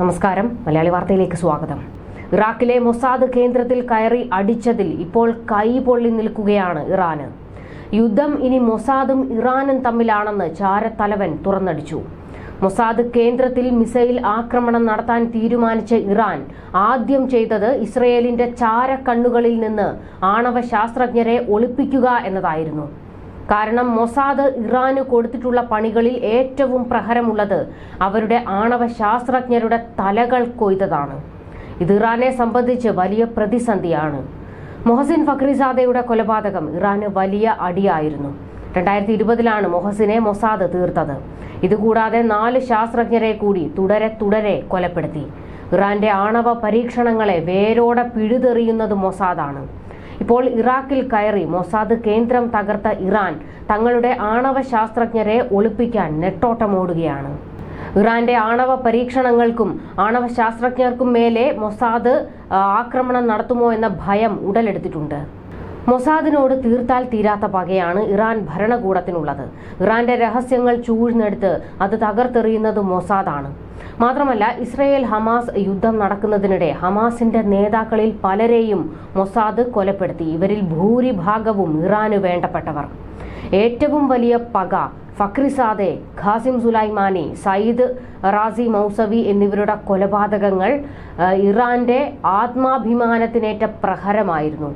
നമസ്കാരം. മലയാളി വാർത്തയിലേക്ക് സ്വാഗതം. ഇറാഖിലെ മൊസാദ് കേന്ദ്രത്തിൽ കയറി അടിച്ചതിൽ ഇപ്പോൾ കൈ പൊള്ളി നിൽക്കുകയാണ് ഇറാന്. യുദ്ധം ഇനി മൊസാദും ഇറാനും തമ്മിലാണെന്ന് ചാരത്തലവൻ തുറന്നടിച്ചു. മൊസാദ് കേന്ദ്രത്തിൽ മിസൈൽ ആക്രമണം നടത്താൻ തീരുമാനിച്ച ഇറാൻ ആദ്യം ചെയ്തത് ഇസ്രയേലിന്റെ ചാരക്കണ്ണുകളിൽ നിന്ന് ആണവ ശാസ്ത്രജ്ഞരെ ഒളിപ്പിക്കുക എന്നതായിരുന്നു. കാരണം മൊസാദ് ഇറാന് കൊടുത്തിട്ടുള്ള പണികളിൽ ഏറ്റവും പ്രഹരമുള്ളത് അവരുടെ ആണവ ശാസ്ത്രജ്ഞരുടെ തലകൾ കൊയ്തതാണ്. ഇത് ഇറാനെ സംബന്ധിച്ച് വലിയ പ്രതിസന്ധിയാണ്. മൊഹസിൻ ഫക്രിസാദയുടെ കൊലപാതകം ഇറാന് വലിയ അടിയായിരുന്നു. രണ്ടായിരത്തി ഇരുപതിലാണ് മൊഹസിനെ മൊസാദ് തീർത്തത്. ഇതുകൂടാതെ നാല് ശാസ്ത്രജ്ഞരെ കൂടി തുടരെ തുടരെ കൊലപ്പെടുത്തി. ഇറാന്റെ ആണവ പരീക്ഷണങ്ങളെ വേരോടെ പിഴുതെറിയുന്നത് മൊസാദാണ്. ഇപ്പോൾ ഇറാഖിൽ കയറി മൊസാദ് കേന്ദ്രം തകർത്ത ഇറാൻ തങ്ങളുടെ ആണവ ശാസ്ത്രജ്ഞരെ ഒളിപ്പിക്കാൻ നെട്ടോട്ടമോടുകയാണ്. ഇറാന്റെ ആണവ പരീക്ഷണങ്ങൾക്കും ആണവ ശാസ്ത്രജ്ഞർക്കും മേലെ മൊസാദ് ആക്രമണം നടത്തുമോ എന്ന ഭയം ഉടലെടുത്തിട്ടുണ്ട്. മൊസാദിനോട് തീർത്താൽ തീരാത്ത പകയാണ് ഇറാൻ ഭരണകൂടത്തിനുള്ളത്. ഇറാന്റെ രഹസ്യങ്ങൾ ചൂഴ്ന്നെടുത്ത് അത് തകർത്തെറിയുന്നത് മൊസാദാണ്. മാത്രമല്ല ഇസ്രയേൽ ഹമാസ് യുദ്ധം നടക്കുന്നതിനിടെ ഹമാസിന്റെ നേതാക്കളിൽ പലരെയും മൊസാദ് കൊലപ്പെടുത്തി. ഇവരിൽ ഭൂരിഭാഗവും ഇറാന് വേണ്ടപ്പെട്ടവർ. ഏറ്റവും വലിയ പക Fakhrizadeh Qasem Soleimani Sayyed Razi Mousavi എന്നിവരുടെ കൊലപാതകങ്ങൾ ഇറാന്റെ ആത്മാഭിമാനത്തിനേറ്റ പ്രഹരമായിരുന്നു.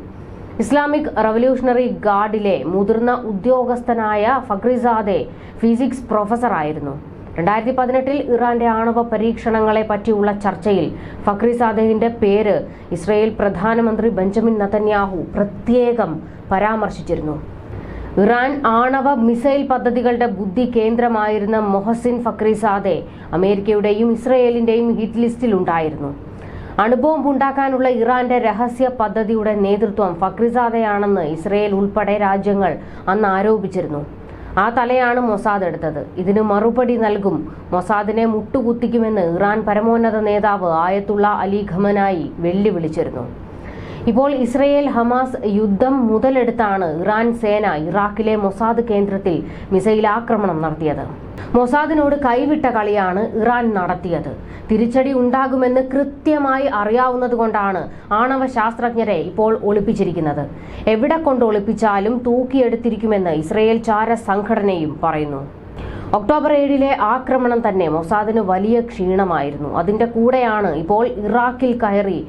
ഇസ്ലാമിക് റവല്യൂഷണറി ഗാർഡിലെ മുതിർന്ന ഉദ്യോഗസ്ഥനായ ഫക്രിസാദെ ഫിസിക്സ് പ്രൊഫസറായിരുന്നു. രണ്ടായിരത്തി പതിനെട്ടിൽ ഇറാന്റെ ആണവ പരീക്ഷണങ്ങളെ പറ്റിയുള്ള ചർച്ചയിൽ ഫക്രി സാദേഹിന്റെ പേര് ഇസ്രയേൽ പ്രധാനമന്ത്രി ബെഞ്ചമിൻ നതന്യാഹു പ്രത്യേകം പരാമർശിച്ചിരുന്നു. ഇറാൻ ആണവ മിസൈൽ പദ്ധതികളുടെ ബുദ്ധി കേന്ദ്രമായിരുന്ന മൊഹസിൻ ഫക്രി സാദെ അമേരിക്കയുടെയും ഇസ്രയേലിന്റെയും ഹിറ്റ് ലിസ്റ്റിൽ ഉണ്ടായിരുന്നു. അണുബോംബ് ഉണ്ടാക്കാനുള്ള ഇറാന്റെ രഹസ്യ പദ്ധതിയുടെ നേതൃത്വം ഫക്രിസാദയാണെന്ന് ഇസ്രയേൽ ഉൾപ്പെടെ രാജ്യങ്ങൾ അന്ന് ആരോപിച്ചിരുന്നു. ആ തലയാണ് മൊസാദ് എടുത്തത്. ഇതിന് മറുപടി നൽകും. മൊസാദിനെ മുട്ടുകുത്തിക്കുമെന്ന് ഇറാൻ പരമോന്നത നേതാവ് ആയത്തുള്ള അലി ഖമനായി വെല്ലുവിളിച്ചിരുന്നു. ഇപ്പോൾ ഇസ്രയേൽ ഹമാസ് യുദ്ധം മുതലെടുത്താണ് ഇറാൻ സേന ഇറാഖിലെ മൊസാദ് കേന്ദ്രത്തിൽ മിസൈൽ ആക്രമണം നടത്തിയത്. മൊസാദിനോട് കൈവിട്ട കളിയാണ് ഇറാൻ നടത്തിയത്. തിരിച്ചടി ഉണ്ടാകുമെന്ന് കൃത്യമായി അറിയാവുന്നതുകൊണ്ടാണ് ആണവ ശാസ്ത്രജ്ഞരെ ഇപ്പോൾ ഒളിപ്പിച്ചിരിക്കുന്നത്. എവിടെ കൊണ്ട് ഒളിപ്പിച്ചാലും തൂക്കിയെടുത്തിരിക്കുമെന്ന് ഇസ്രയേൽ ചാര സംഘടനയും പറയുന്നു. ഒക്ടോബർ ഏഴിലെ ആക്രമണം തന്നെ മൊസാദിന് വലിയ ക്ഷീണമായിരുന്നു. അതിന്റെ കൂടെയാണ് ഇപ്പോൾ ഇറാഖിൽ കയറി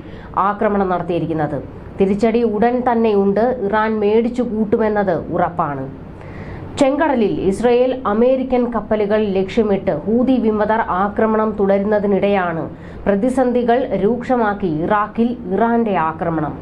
ആക്രമണം നടത്തിയിരിക്കുന്നത്. തിരിച്ചടി ഉടൻ തന്നെയുണ്ട്. ഇറാൻ മേടിച്ചു കൂട്ടുമെന്നത് ഉറപ്പാണ്. ചെങ്കടലിൽ ഇസ്രയേൽ അമേരിക്കൻ കപ്പലുകൾ ലക്ഷ്യമിട്ട് ഹൂതി വിമതർ ആക്രമണം തുടരുന്നതിനിടെയാണ് പ്രതിസന്ധികൾ രൂക്ഷമാക്കി ഇറാഖിൽ ഇറാന്റെ ആക്രമണം.